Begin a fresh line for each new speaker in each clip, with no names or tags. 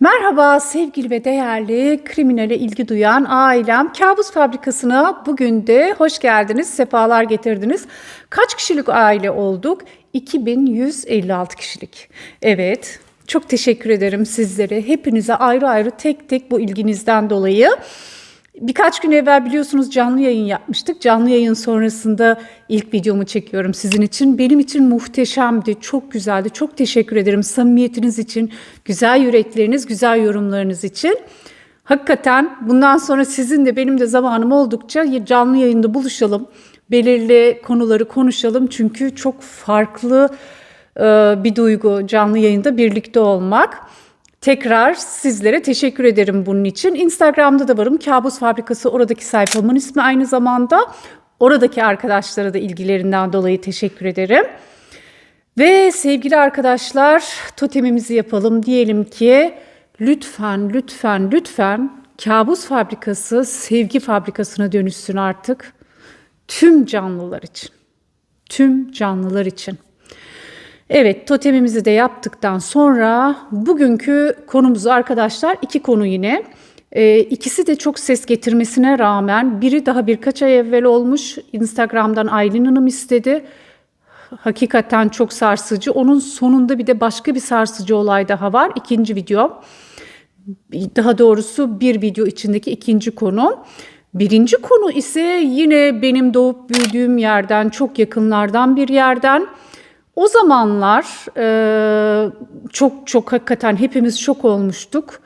Merhaba sevgili ve değerli kriminale ilgi duyan ailem. Kabus Fabrikası'na bugün de hoş geldiniz, sefalar getirdiniz. Kaç kişilik aile olduk? 2156 kişilik. Evet, çok teşekkür ederim sizlere. Hepinize ayrı ayrı tek tek bu ilginizden dolayı. Birkaç gün evvel biliyorsunuz canlı yayın yapmıştık. Canlı yayın sonrasında ilk videomu çekiyorum sizin için. Benim için muhteşemdi, çok güzeldi. Çok teşekkür ederim samimiyetiniz için, güzel yürekleriniz, güzel yorumlarınız için. Hakikaten bundan sonra sizin de benim de zamanım oldukça canlı yayında buluşalım. Belirli konuları konuşalım. Çünkü çok farklı bir duygu canlı yayında birlikte olmak. Tekrar sizlere teşekkür ederim bunun için. Instagram'da da varım. Kabus Fabrikası oradaki sayfamın ismi aynı zamanda. Oradaki arkadaşlara da ilgilerinden dolayı teşekkür ederim. Ve sevgili arkadaşlar totemimizi yapalım. Diyelim ki lütfen lütfen lütfen Kabus Fabrikası sevgi fabrikasına dönüşsün artık. Tüm canlılar için. Tüm canlılar için. Evet totemimizi de yaptıktan sonra bugünkü konumuzu arkadaşlar iki konu yine. Ee, ikisi de çok ses getirmesine rağmen biri daha birkaç ay evvel olmuş. Instagram'dan Aylin Hanım istedi. Hakikaten çok sarsıcı. Onun sonunda bir de başka bir sarsıcı olay daha var. İkinci video. Daha doğrusu bir video içindeki ikinci konu. Birinci konu ise yine benim doğup büyüdüğüm yerden, çok yakınlardan bir yerden. O zamanlar e, çok çok hakikaten hepimiz şok olmuştuk.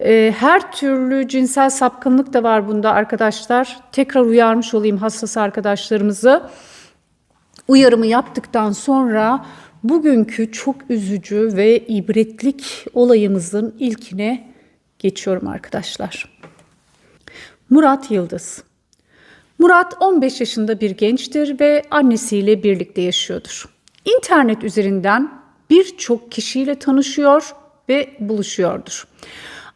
E, her türlü cinsel sapkınlık da var bunda arkadaşlar. Tekrar uyarmış olayım hassas arkadaşlarımızı. Uyarımı yaptıktan sonra bugünkü çok üzücü ve ibretlik olayımızın ilkine geçiyorum arkadaşlar. Murat Yıldız. Murat 15 yaşında bir gençtir ve annesiyle birlikte yaşıyordur. İnternet üzerinden birçok kişiyle tanışıyor ve buluşuyordur.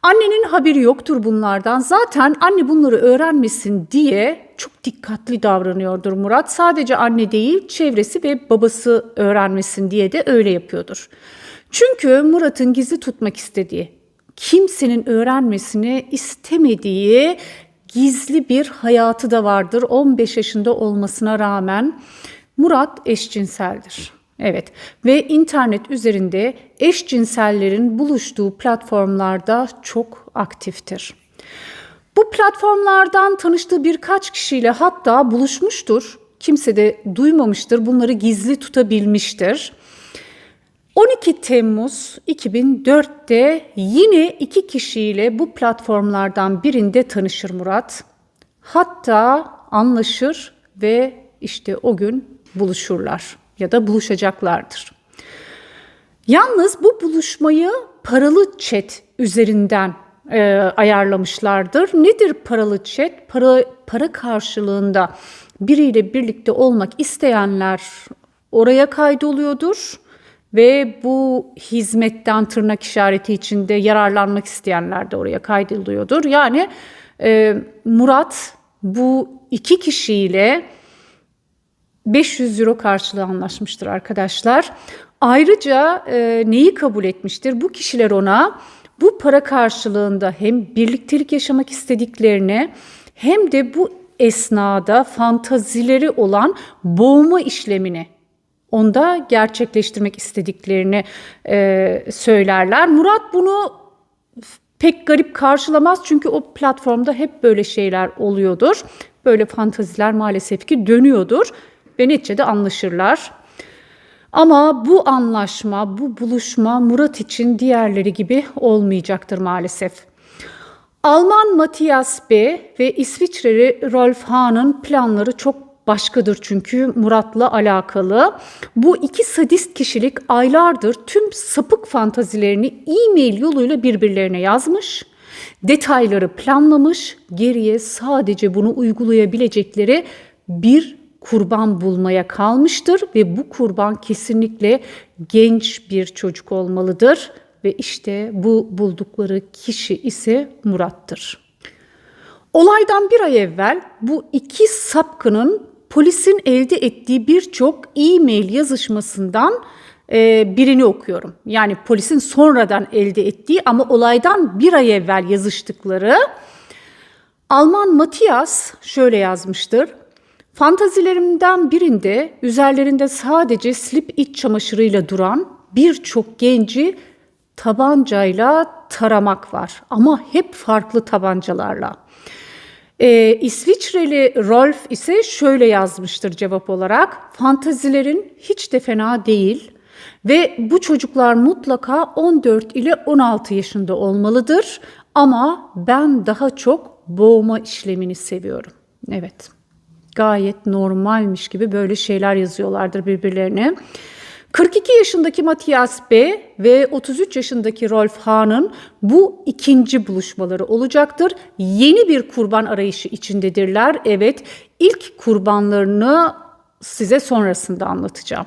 Annenin haberi yoktur bunlardan. Zaten anne bunları öğrenmesin diye çok dikkatli davranıyordur Murat. Sadece anne değil, çevresi ve babası öğrenmesin diye de öyle yapıyordur. Çünkü Murat'ın gizli tutmak istediği, kimsenin öğrenmesini istemediği gizli bir hayatı da vardır. 15 yaşında olmasına rağmen Murat eşcinseldir. Evet ve internet üzerinde eşcinsellerin buluştuğu platformlarda çok aktiftir. Bu platformlardan tanıştığı birkaç kişiyle hatta buluşmuştur. Kimse de duymamıştır. Bunları gizli tutabilmiştir. 12 Temmuz 2004'te yine iki kişiyle bu platformlardan birinde tanışır Murat. Hatta anlaşır ve işte o gün buluşurlar ya da buluşacaklardır. Yalnız bu buluşmayı paralı chat üzerinden e, ayarlamışlardır. Nedir paralı chat? Para, para karşılığında biriyle birlikte olmak isteyenler oraya kaydoluyordur ve bu hizmetten tırnak işareti içinde yararlanmak isteyenler de oraya kaydoluyordur. Yani e, Murat bu iki kişiyle 500 euro karşılığı anlaşmıştır arkadaşlar. Ayrıca e, neyi kabul etmiştir? Bu kişiler ona bu para karşılığında hem birliktelik yaşamak istediklerini hem de bu esnada fantazileri olan boğma işlemini onda gerçekleştirmek istediklerini e, söylerler. Murat bunu pek garip karşılamaz çünkü o platformda hep böyle şeyler oluyordur. Böyle fantaziler maalesef ki dönüyordur ve neticede anlaşırlar. Ama bu anlaşma, bu buluşma Murat için diğerleri gibi olmayacaktır maalesef. Alman Matthias B. ve İsviçreli Rolf Hahn'ın planları çok başkadır çünkü Murat'la alakalı. Bu iki sadist kişilik aylardır tüm sapık fantazilerini e-mail yoluyla birbirlerine yazmış. Detayları planlamış, geriye sadece bunu uygulayabilecekleri bir kurban bulmaya kalmıştır ve bu kurban kesinlikle genç bir çocuk olmalıdır ve işte bu buldukları kişi ise Murat'tır. Olaydan bir ay evvel bu iki sapkının polisin elde ettiği birçok e-mail yazışmasından e, birini okuyorum. Yani polisin sonradan elde ettiği ama olaydan bir ay evvel yazıştıkları Alman Matthias şöyle yazmıştır. Fantazilerimden birinde üzerlerinde sadece slip iç çamaşırıyla duran birçok genci tabancayla taramak var ama hep farklı tabancalarla. Ee, İsviçreli Rolf ise şöyle yazmıştır cevap olarak. Fantazilerin hiç de fena değil ve bu çocuklar mutlaka 14 ile 16 yaşında olmalıdır ama ben daha çok boğma işlemini seviyorum. Evet. Gayet normalmiş gibi böyle şeyler yazıyorlardır birbirlerine. 42 yaşındaki Matthias B ve 33 yaşındaki Rolf Hahn'ın bu ikinci buluşmaları olacaktır. Yeni bir kurban arayışı içindedirler. Evet, ilk kurbanlarını size sonrasında anlatacağım.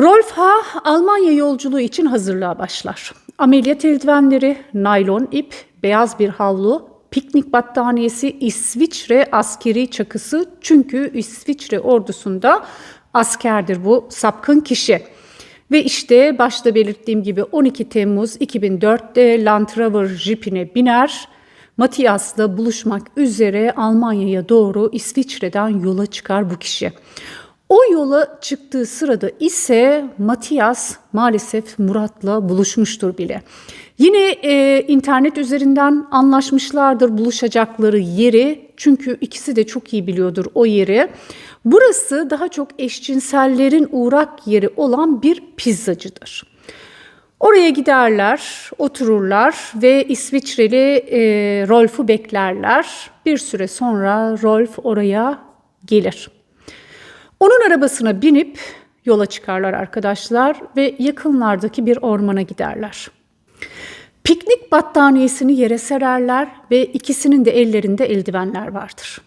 Rolf H. Almanya yolculuğu için hazırlığa başlar. Ameliyat eldivenleri, naylon ip, beyaz bir havlu, piknik battaniyesi, İsviçre askeri çakısı çünkü İsviçre ordusunda askerdir bu sapkın kişi. Ve işte başta belirttiğim gibi 12 Temmuz 2004'te Land Rover jipine biner. Matias'la buluşmak üzere Almanya'ya doğru İsviçre'den yola çıkar bu kişi. O yola çıktığı sırada ise Matias maalesef Murat'la buluşmuştur bile. Yine e, internet üzerinden anlaşmışlardır buluşacakları yeri. Çünkü ikisi de çok iyi biliyordur o yeri. Burası daha çok eşcinsellerin uğrak yeri olan bir pizzacıdır. Oraya giderler, otururlar ve İsviçreli e, Rolf'u beklerler. Bir süre sonra Rolf oraya gelir. Onun arabasına binip yola çıkarlar arkadaşlar ve yakınlardaki bir ormana giderler. Piknik battaniyesini yere sererler ve ikisinin de ellerinde eldivenler vardır.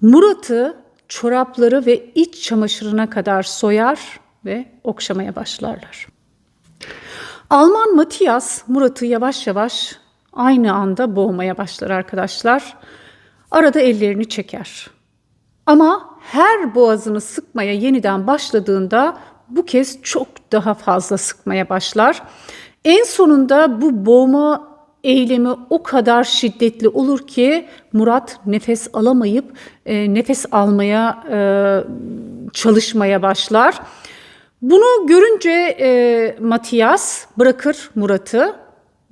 Murat'ı çorapları ve iç çamaşırına kadar soyar ve okşamaya başlarlar. Alman Matthias Murat'ı yavaş yavaş aynı anda boğmaya başlar arkadaşlar. Arada ellerini çeker. Ama her boğazını sıkmaya yeniden başladığında bu kez çok daha fazla sıkmaya başlar. En sonunda bu boğma eylemi o kadar şiddetli olur ki Murat nefes alamayıp e, nefes almaya e, çalışmaya başlar. Bunu görünce e, Matias bırakır Murat'ı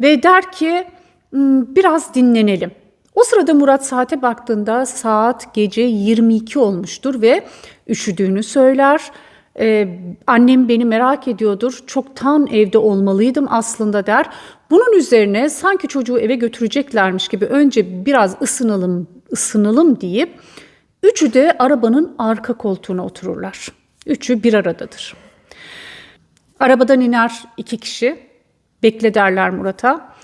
ve der ki hmm, biraz dinlenelim. O sırada Murat saate baktığında saat gece 22 olmuştur ve üşüdüğünü söyler. Ee, annem beni merak ediyordur. Çoktan evde olmalıydım aslında der. Bunun üzerine sanki çocuğu eve götüreceklermiş gibi önce biraz ısınalım, ısınalım deyip üçü de arabanın arka koltuğuna otururlar. Üçü bir aradadır. Arabadan iner iki kişi. Bekle derler Murat'a.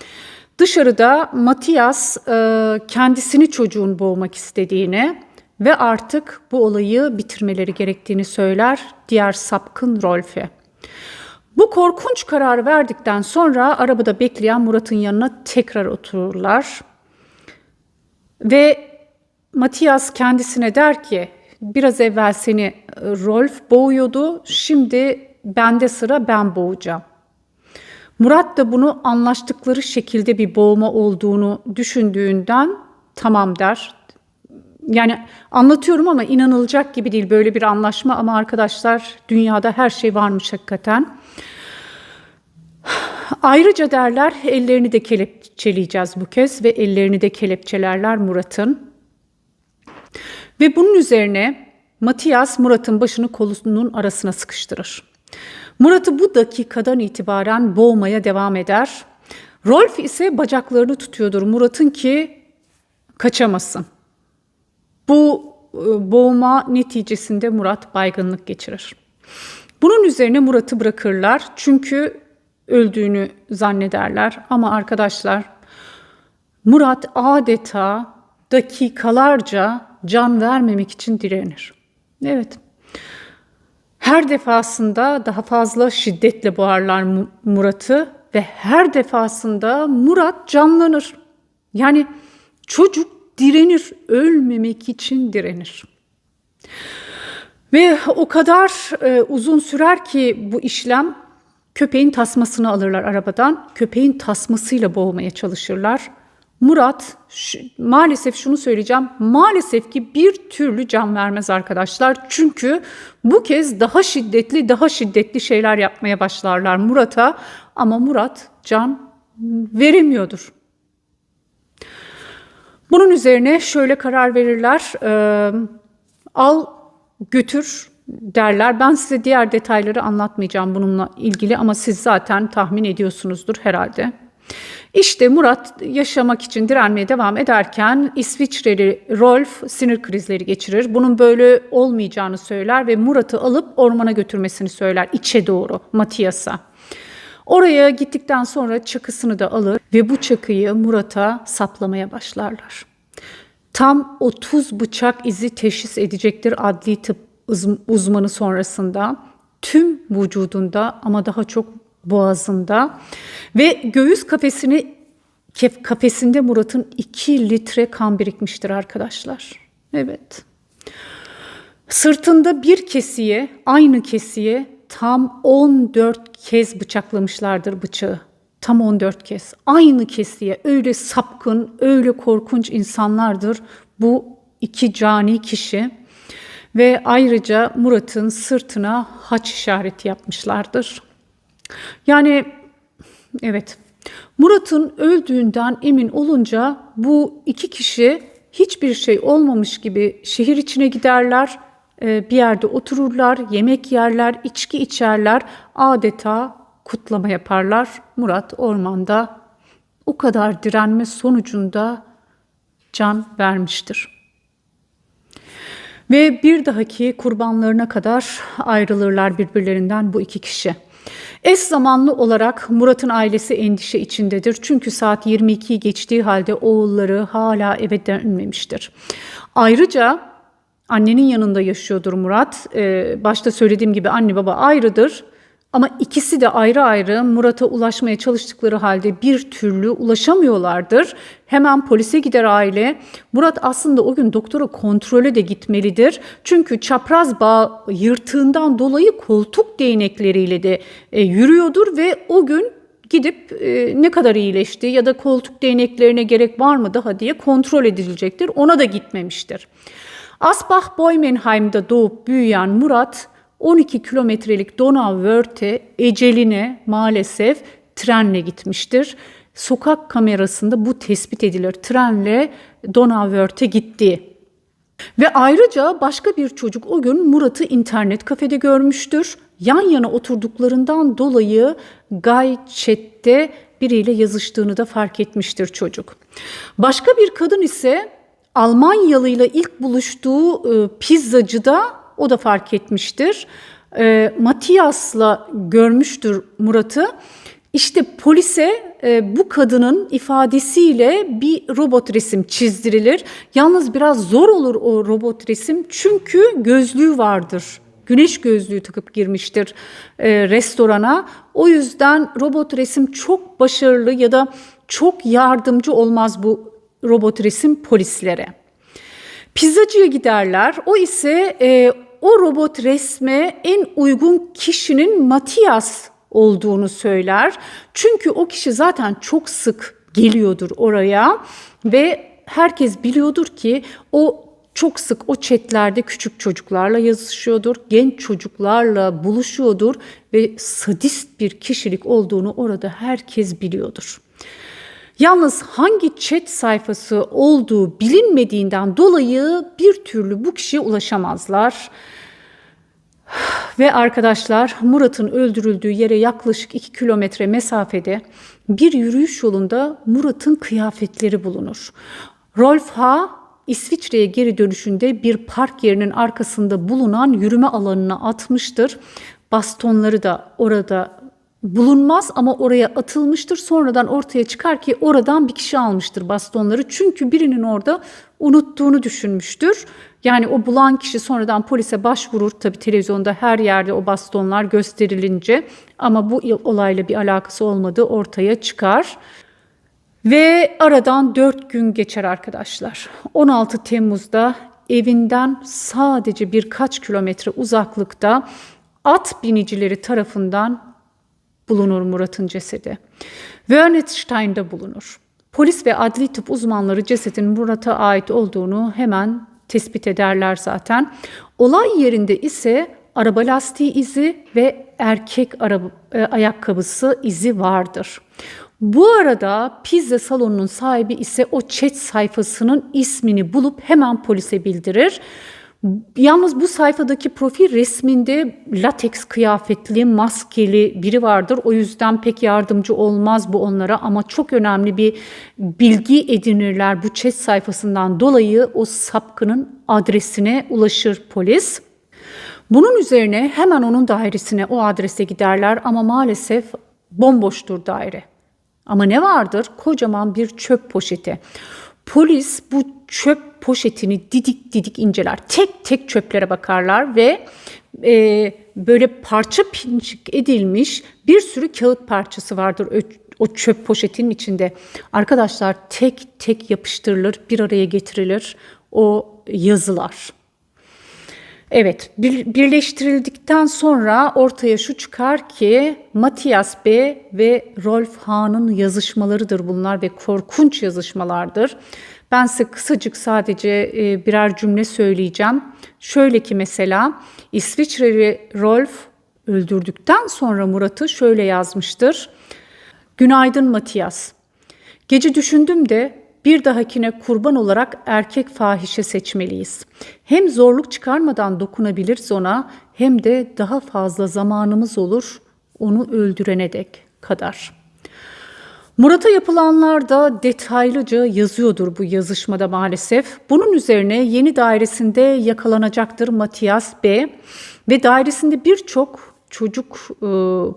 Dışarıda Matias e, kendisini çocuğun boğmak istediğini ve artık bu olayı bitirmeleri gerektiğini söyler diğer sapkın Rolf'e. Bu korkunç kararı verdikten sonra arabada bekleyen Murat'ın yanına tekrar otururlar. Ve Matias kendisine der ki biraz evvel seni Rolf boğuyordu şimdi bende sıra ben boğacağım. Murat da bunu anlaştıkları şekilde bir boğma olduğunu düşündüğünden tamam der. Yani anlatıyorum ama inanılacak gibi değil böyle bir anlaşma ama arkadaşlar dünyada her şey varmış hakikaten. Ayrıca derler ellerini de kelepçeleyeceğiz bu kez ve ellerini de kelepçelerler Murat'ın. Ve bunun üzerine Matias Murat'ın başını kolunun arasına sıkıştırır. Murat'ı bu dakikadan itibaren boğmaya devam eder. Rolf ise bacaklarını tutuyordur Murat'ın ki kaçamasın. Bu e, boğma neticesinde Murat baygınlık geçirir. Bunun üzerine Murat'ı bırakırlar çünkü öldüğünü zannederler ama arkadaşlar Murat adeta dakikalarca can vermemek için direnir. Evet. Her defasında daha fazla şiddetle boğarlar Murat'ı ve her defasında Murat canlanır. Yani çocuk direnir, ölmemek için direnir. Ve o kadar e, uzun sürer ki bu işlem köpeğin tasmasını alırlar arabadan. Köpeğin tasmasıyla boğmaya çalışırlar. Murat şu, maalesef şunu söyleyeceğim. Maalesef ki bir türlü can vermez arkadaşlar. Çünkü bu kez daha şiddetli, daha şiddetli şeyler yapmaya başlarlar Murat'a ama Murat can veremiyordur. Bunun üzerine şöyle karar verirler. E, al götür derler. Ben size diğer detayları anlatmayacağım bununla ilgili ama siz zaten tahmin ediyorsunuzdur herhalde. İşte Murat yaşamak için direnmeye devam ederken İsviçreli Rolf sinir krizleri geçirir. Bunun böyle olmayacağını söyler ve Murat'ı alıp ormana götürmesini söyler içe doğru Matias'a. Oraya gittikten sonra çakısını da alır ve bu çakıyı Murat'a saplamaya başlarlar. Tam 30 bıçak izi teşhis edecektir adli tıp uzmanı sonrasında. Tüm vücudunda ama daha çok boğazında ve göğüs kafesini kafesinde Murat'ın 2 litre kan birikmiştir arkadaşlar. Evet. Sırtında bir kesiye, aynı kesiye tam 14 kez bıçaklamışlardır bıçağı. Tam 14 kez. Aynı kesiye öyle sapkın, öyle korkunç insanlardır bu iki cani kişi. Ve ayrıca Murat'ın sırtına haç işareti yapmışlardır. Yani evet Murat'ın öldüğünden emin olunca bu iki kişi hiçbir şey olmamış gibi şehir içine giderler, bir yerde otururlar, yemek yerler, içki içerler, adeta kutlama yaparlar. Murat ormanda o kadar direnme sonucunda can vermiştir. Ve bir dahaki kurbanlarına kadar ayrılırlar birbirlerinden bu iki kişi. Eş zamanlı olarak Murat'ın ailesi endişe içindedir. Çünkü saat 22'yi geçtiği halde oğulları hala eve dönmemiştir. Ayrıca annenin yanında yaşıyordur Murat. Ee, başta söylediğim gibi anne baba ayrıdır. Ama ikisi de ayrı ayrı Murat'a ulaşmaya çalıştıkları halde bir türlü ulaşamıyorlardır. Hemen polise gider aile. Murat aslında o gün doktora kontrole de gitmelidir. Çünkü çapraz bağ yırtığından dolayı koltuk değnekleriyle de e, yürüyordur ve o gün gidip e, ne kadar iyileşti ya da koltuk değneklerine gerek var mı daha diye kontrol edilecektir. Ona da gitmemiştir. Asbach-Boimenheim'da doğup büyüyen Murat 12 kilometrelik Donauwörth'e eceline maalesef trenle gitmiştir. Sokak kamerasında bu tespit edilir. Trenle Donauwörth'e gitti. Ve ayrıca başka bir çocuk o gün Murat'ı internet kafede görmüştür. Yan yana oturduklarından dolayı Guy chat'te biriyle yazıştığını da fark etmiştir çocuk. Başka bir kadın ise Almanyalı ile ilk buluştuğu e, pizzacıda o da fark etmiştir. E, Matias'la görmüştür Murat'ı. İşte polise e, bu kadının ifadesiyle bir robot resim çizdirilir. Yalnız biraz zor olur o robot resim çünkü gözlüğü vardır. Güneş gözlüğü takıp girmiştir e, restorana. O yüzden robot resim çok başarılı ya da çok yardımcı olmaz bu robot resim polislere. Pizzacıya giderler. O ise e, o robot resme en uygun kişinin Matias olduğunu söyler. Çünkü o kişi zaten çok sık geliyordur oraya ve herkes biliyordur ki o çok sık o chatlerde küçük çocuklarla yazışıyordur, genç çocuklarla buluşuyordur ve sadist bir kişilik olduğunu orada herkes biliyordur. Yalnız hangi chat sayfası olduğu bilinmediğinden dolayı bir türlü bu kişiye ulaşamazlar. Ve arkadaşlar Murat'ın öldürüldüğü yere yaklaşık 2 kilometre mesafede bir yürüyüş yolunda Murat'ın kıyafetleri bulunur. Rolf H. İsviçre'ye geri dönüşünde bir park yerinin arkasında bulunan yürüme alanına atmıştır. Bastonları da orada bulunmaz ama oraya atılmıştır. Sonradan ortaya çıkar ki oradan bir kişi almıştır bastonları. Çünkü birinin orada unuttuğunu düşünmüştür. Yani o bulan kişi sonradan polise başvurur. Tabii televizyonda her yerde o bastonlar gösterilince ama bu olayla bir alakası olmadığı ortaya çıkar. Ve aradan 4 gün geçer arkadaşlar. 16 Temmuz'da evinden sadece birkaç kilometre uzaklıkta at binicileri tarafından bulunur Murat'ın cesedi. Wernitstein'de bulunur. Polis ve adli tıp uzmanları cesedin Murat'a ait olduğunu hemen tespit ederler zaten. Olay yerinde ise araba lastiği izi ve erkek araba, e, ayakkabısı izi vardır. Bu arada pizza salonunun sahibi ise o chat sayfasının ismini bulup hemen polise bildirir. Yalnız bu sayfadaki profil resminde lateks kıyafetli, maskeli biri vardır. O yüzden pek yardımcı olmaz bu onlara ama çok önemli bir bilgi edinirler bu chat sayfasından dolayı o sapkının adresine ulaşır polis. Bunun üzerine hemen onun dairesine o adrese giderler ama maalesef bomboştur daire. Ama ne vardır? Kocaman bir çöp poşeti. Polis bu çöp poşetini didik didik inceler. Tek tek çöplere bakarlar ve e, böyle parça pinçik edilmiş bir sürü kağıt parçası vardır o, çöp poşetinin içinde. Arkadaşlar tek tek yapıştırılır, bir araya getirilir o yazılar. Evet, bir, birleştirildikten sonra ortaya şu çıkar ki Matias B ve Rolf Hahn'ın yazışmalarıdır bunlar ve korkunç yazışmalardır. Ben size kısacık sadece e, birer cümle söyleyeceğim. Şöyle ki mesela İsviçreli Rolf öldürdükten sonra Murat'ı şöyle yazmıştır. Günaydın Matias. Gece düşündüm de bir dahakine kurban olarak erkek fahişe seçmeliyiz. Hem zorluk çıkarmadan dokunabiliriz ona hem de daha fazla zamanımız olur onu öldürene dek kadar. Murat'a yapılanlar da detaylıca yazıyordur bu yazışmada maalesef. Bunun üzerine yeni dairesinde yakalanacaktır Matias B. Ve dairesinde birçok çocuk e,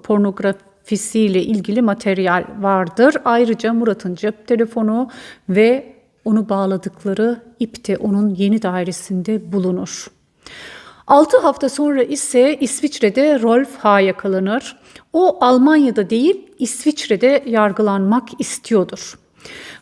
pornografi fisiyle ilgili materyal vardır. Ayrıca Murat'ın cep telefonu ve onu bağladıkları ip de onun yeni dairesinde bulunur. 6 hafta sonra ise İsviçre'de Rolf H. yakalanır. O Almanya'da değil İsviçre'de yargılanmak istiyordur.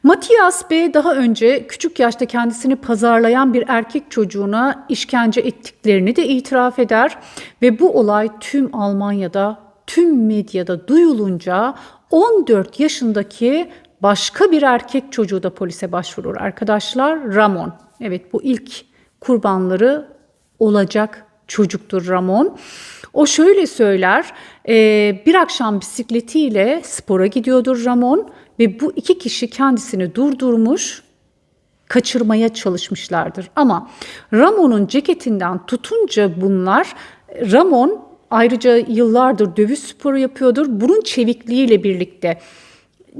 Matias B daha önce küçük yaşta kendisini pazarlayan bir erkek çocuğuna işkence ettiklerini de itiraf eder ve bu olay tüm Almanya'da tüm medyada duyulunca 14 yaşındaki başka bir erkek çocuğu da polise başvurur arkadaşlar. Ramon. Evet bu ilk kurbanları olacak çocuktur Ramon. O şöyle söyler, e, bir akşam bisikletiyle spora gidiyordur Ramon ve bu iki kişi kendisini durdurmuş, kaçırmaya çalışmışlardır. Ama Ramon'un ceketinden tutunca bunlar Ramon Ayrıca yıllardır dövüş sporu yapıyordur. Bunun çevikliğiyle birlikte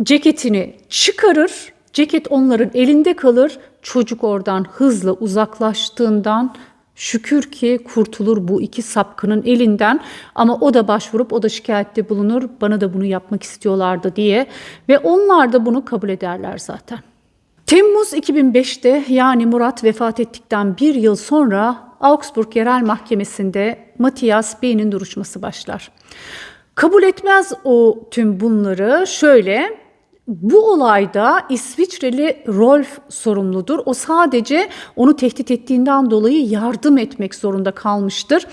ceketini çıkarır. Ceket onların elinde kalır. Çocuk oradan hızla uzaklaştığından şükür ki kurtulur bu iki sapkının elinden. Ama o da başvurup o da şikayette bulunur. Bana da bunu yapmak istiyorlardı diye. Ve onlar da bunu kabul ederler zaten. Temmuz 2005'te yani Murat vefat ettikten bir yıl sonra Augsburg Yerel Mahkemesi'nde Matthias Bey'in duruşması başlar. Kabul etmez o tüm bunları. Şöyle bu olayda İsviçreli Rolf sorumludur. O sadece onu tehdit ettiğinden dolayı yardım etmek zorunda kalmıştır.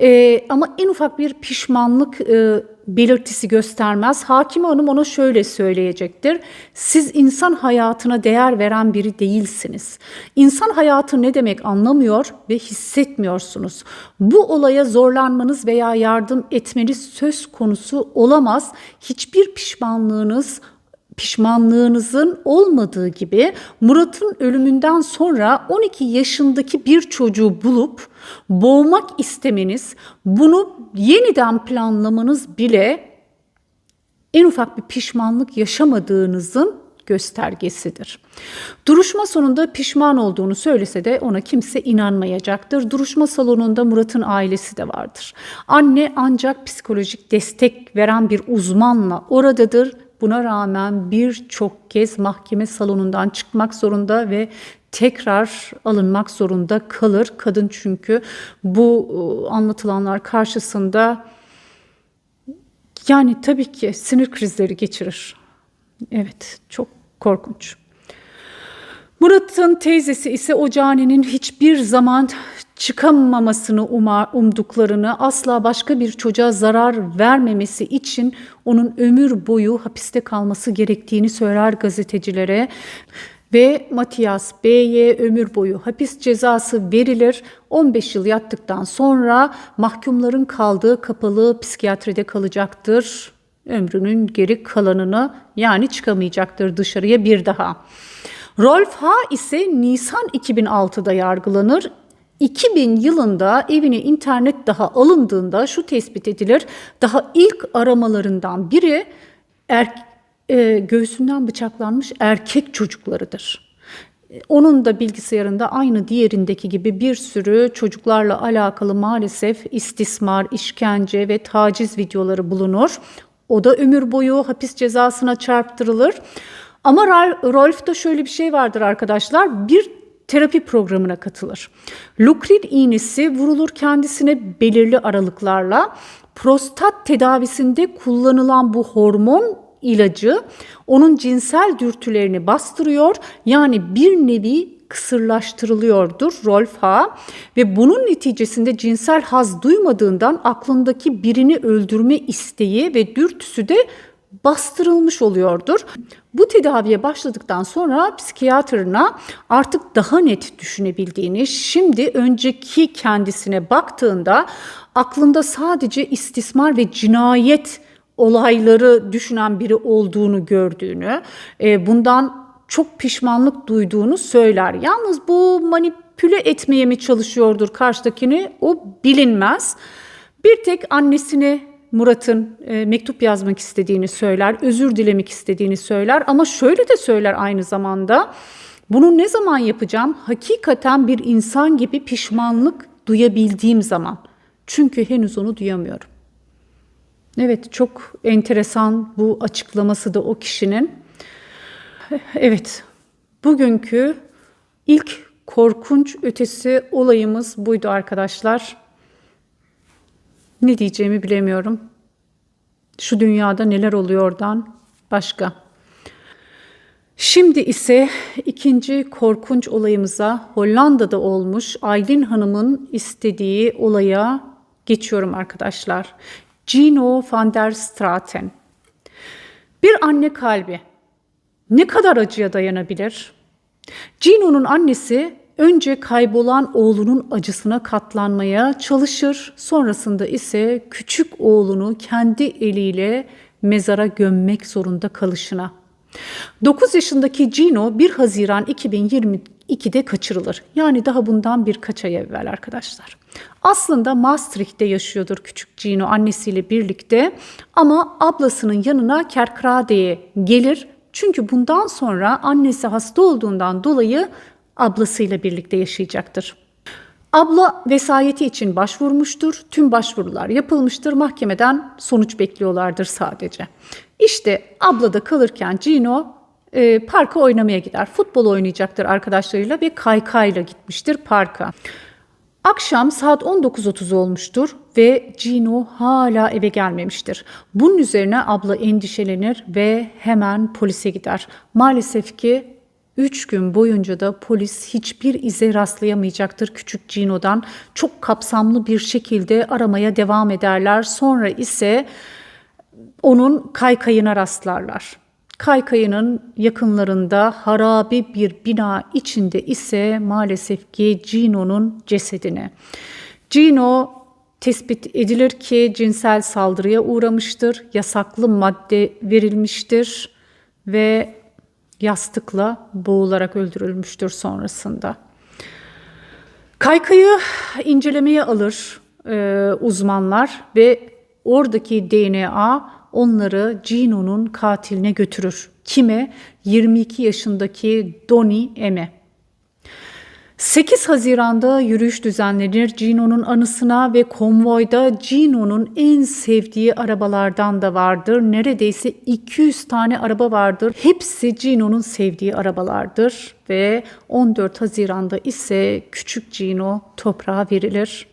Ee, ama en ufak bir pişmanlık e, belirtisi göstermez. Hakim Hanım ona şöyle söyleyecektir. Siz insan hayatına değer veren biri değilsiniz. İnsan hayatı ne demek anlamıyor ve hissetmiyorsunuz. Bu olaya zorlanmanız veya yardım etmeniz söz konusu olamaz. Hiçbir pişmanlığınız pişmanlığınızın olmadığı gibi Murat'ın ölümünden sonra 12 yaşındaki bir çocuğu bulup boğmak istemeniz, bunu yeniden planlamanız bile en ufak bir pişmanlık yaşamadığınızın göstergesidir. Duruşma sonunda pişman olduğunu söylese de ona kimse inanmayacaktır. Duruşma salonunda Murat'ın ailesi de vardır. Anne ancak psikolojik destek veren bir uzmanla oradadır. Buna rağmen birçok kez mahkeme salonundan çıkmak zorunda ve tekrar alınmak zorunda kalır. Kadın çünkü bu e, anlatılanlar karşısında yani tabii ki sinir krizleri geçirir. Evet, çok korkunç. Murat'ın teyzesi ise o caninin hiçbir zaman çıkamamasını umar, umduklarını, asla başka bir çocuğa zarar vermemesi için onun ömür boyu hapiste kalması gerektiğini söyler gazetecilere ve Matias B'ye ömür boyu hapis cezası verilir. 15 yıl yattıktan sonra mahkumların kaldığı kapalı psikiyatride kalacaktır. Ömrünün geri kalanını yani çıkamayacaktır dışarıya bir daha. Rolf H ise Nisan 2006'da yargılanır. 2000 yılında evine internet daha alındığında şu tespit edilir. Daha ilk aramalarından biri er, e, göğsünden bıçaklanmış erkek çocuklarıdır. Onun da bilgisayarında aynı diğerindeki gibi bir sürü çocuklarla alakalı maalesef istismar, işkence ve taciz videoları bulunur. O da ömür boyu hapis cezasına çarptırılır. Ama Rolf'ta şöyle bir şey vardır arkadaşlar. Bir terapi programına katılır. Lukrin iğnesi vurulur kendisine belirli aralıklarla. Prostat tedavisinde kullanılan bu hormon ilacı onun cinsel dürtülerini bastırıyor. Yani bir nevi kısırlaştırılıyordur Rolf H. Ve bunun neticesinde cinsel haz duymadığından aklındaki birini öldürme isteği ve dürtüsü de bastırılmış oluyordur. Bu tedaviye başladıktan sonra psikiyatrına artık daha net düşünebildiğini, şimdi önceki kendisine baktığında aklında sadece istismar ve cinayet olayları düşünen biri olduğunu gördüğünü, e, bundan çok pişmanlık duyduğunu söyler. Yalnız bu manipüle etmeye mi çalışıyordur karşıdakini o bilinmez. Bir tek annesine Murat'ın e, mektup yazmak istediğini söyler, özür dilemek istediğini söyler ama şöyle de söyler aynı zamanda. Bunu ne zaman yapacağım? Hakikaten bir insan gibi pişmanlık duyabildiğim zaman. Çünkü henüz onu duyamıyorum. Evet çok enteresan bu açıklaması da o kişinin. Evet bugünkü ilk korkunç ötesi olayımız buydu arkadaşlar. Ne diyeceğimi bilemiyorum. Şu dünyada neler oluyordan başka. Şimdi ise ikinci korkunç olayımıza Hollanda'da olmuş Aylin Hanım'ın istediği olaya geçiyorum arkadaşlar. Gino van der Straten. Bir anne kalbi ne kadar acıya dayanabilir? Gino'nun annesi önce kaybolan oğlunun acısına katlanmaya çalışır, sonrasında ise küçük oğlunu kendi eliyle mezara gömmek zorunda kalışına. 9 yaşındaki Gino 1 Haziran 2022'de kaçırılır. Yani daha bundan birkaç ay evvel arkadaşlar. Aslında Maastricht'te yaşıyordur küçük Gino annesiyle birlikte ama ablasının yanına Kerkrade'ye gelir. Çünkü bundan sonra annesi hasta olduğundan dolayı ablasıyla birlikte yaşayacaktır. Abla vesayeti için başvurmuştur. Tüm başvurular yapılmıştır. Mahkemeden sonuç bekliyorlardır sadece. İşte ablada kalırken Gino e, parka oynamaya gider. Futbol oynayacaktır arkadaşlarıyla ve kaykayla gitmiştir parka. Akşam saat 19.30 olmuştur ve Gino hala eve gelmemiştir. Bunun üzerine abla endişelenir ve hemen polise gider. Maalesef ki 3 gün boyunca da polis hiçbir ize rastlayamayacaktır küçük Gino'dan. Çok kapsamlı bir şekilde aramaya devam ederler. Sonra ise onun kaykayına rastlarlar. Kaykayının yakınlarında harabi bir bina içinde ise maalesef ki Gino'nun cesedini. Gino tespit edilir ki cinsel saldırıya uğramıştır, yasaklı madde verilmiştir ve yastıkla boğularak öldürülmüştür sonrasında. Kaykayı incelemeye alır e, uzmanlar ve oradaki DNA onları Gino'nun katiline götürür. Kime? 22 yaşındaki Donnie M'e. 8 Haziran'da yürüyüş düzenlenir Gino'nun anısına ve konvoyda Gino'nun en sevdiği arabalardan da vardır. Neredeyse 200 tane araba vardır. Hepsi Gino'nun sevdiği arabalardır ve 14 Haziran'da ise küçük Gino toprağa verilir.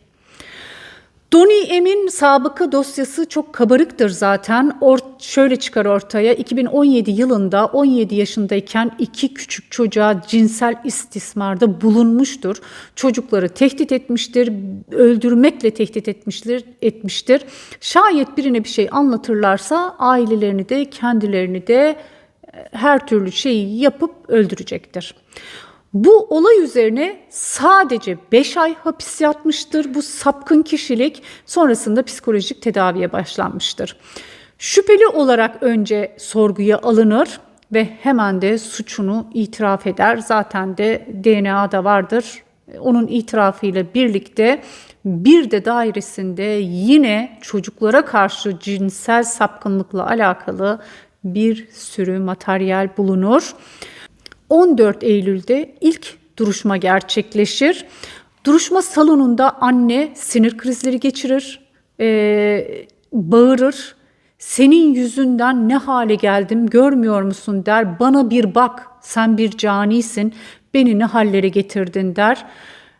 Donny Emin sabıka dosyası çok kabarıktır zaten. Or şöyle çıkar ortaya 2017 yılında 17 yaşındayken iki küçük çocuğa cinsel istismarda bulunmuştur. Çocukları tehdit etmiştir, öldürmekle tehdit etmiştir. etmiştir. Şayet birine bir şey anlatırlarsa ailelerini de kendilerini de her türlü şeyi yapıp öldürecektir. Bu olay üzerine sadece 5 ay hapis yatmıştır bu sapkın kişilik. Sonrasında psikolojik tedaviye başlanmıştır. Şüpheli olarak önce sorguya alınır ve hemen de suçunu itiraf eder. Zaten de DNA da vardır. Onun itirafıyla birlikte bir de dairesinde yine çocuklara karşı cinsel sapkınlıkla alakalı bir sürü materyal bulunur. 14 Eylül'de ilk duruşma gerçekleşir. Duruşma salonunda anne sinir krizleri geçirir, e, bağırır. Senin yüzünden ne hale geldim görmüyor musun der. Bana bir bak sen bir canisin beni ne hallere getirdin der.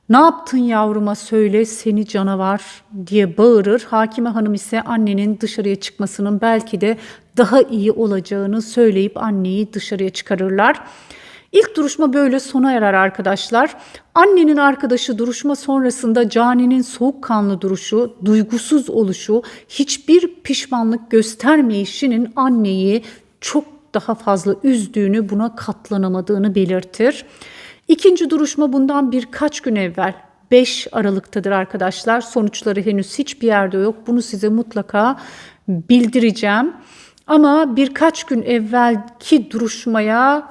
Ne yaptın yavruma söyle seni canavar diye bağırır. Hakime hanım ise annenin dışarıya çıkmasının belki de daha iyi olacağını söyleyip anneyi dışarıya çıkarırlar. İlk duruşma böyle sona erer arkadaşlar. Annenin arkadaşı duruşma sonrasında Cani'nin soğukkanlı duruşu, duygusuz oluşu, hiçbir pişmanlık göstermeyişinin anneyi çok daha fazla üzdüğünü, buna katlanamadığını belirtir. İkinci duruşma bundan birkaç gün evvel 5 Aralık'tadır arkadaşlar. Sonuçları henüz hiçbir yerde yok. Bunu size mutlaka bildireceğim. Ama birkaç gün evvelki duruşmaya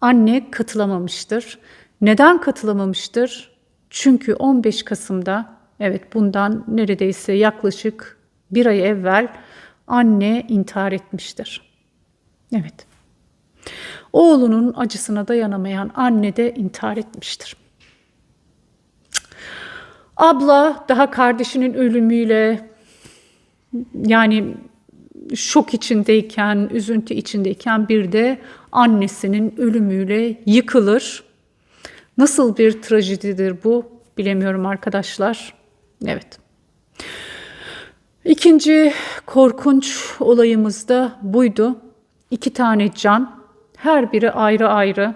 anne katılamamıştır. Neden katılamamıştır? Çünkü 15 Kasım'da evet bundan neredeyse yaklaşık bir ay evvel anne intihar etmiştir. Evet. Oğlunun acısına dayanamayan anne de intihar etmiştir. Abla daha kardeşinin ölümüyle yani şok içindeyken, üzüntü içindeyken bir de annesinin ölümüyle yıkılır. Nasıl bir trajedidir bu bilemiyorum arkadaşlar. Evet. İkinci korkunç olayımız da buydu. İki tane can, her biri ayrı ayrı.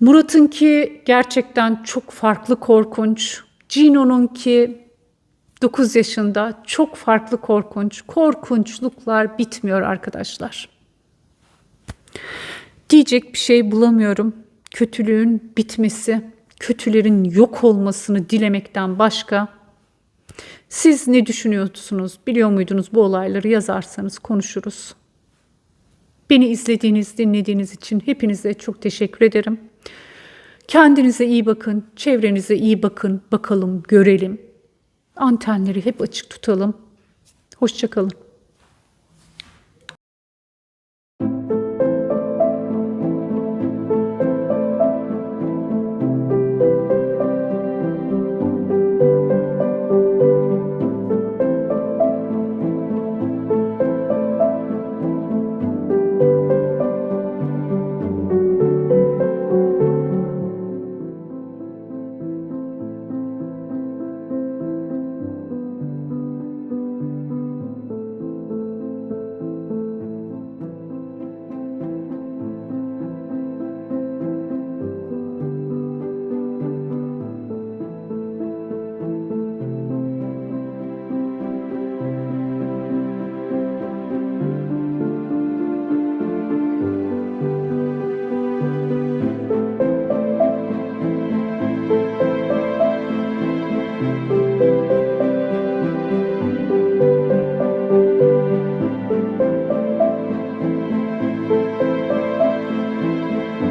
Murat'ınki gerçekten çok farklı korkunç. Gino'nunki 9 yaşında çok farklı korkunç. Korkunçluklar bitmiyor arkadaşlar. Diyecek bir şey bulamıyorum. Kötülüğün bitmesi, kötülerin yok olmasını dilemekten başka. Siz ne düşünüyorsunuz? Biliyor muydunuz bu olayları yazarsanız konuşuruz. Beni izlediğiniz, dinlediğiniz için hepinize çok teşekkür ederim. Kendinize iyi bakın, çevrenize iyi bakın, bakalım, görelim. Antenleri hep açık tutalım. Hoşçakalın.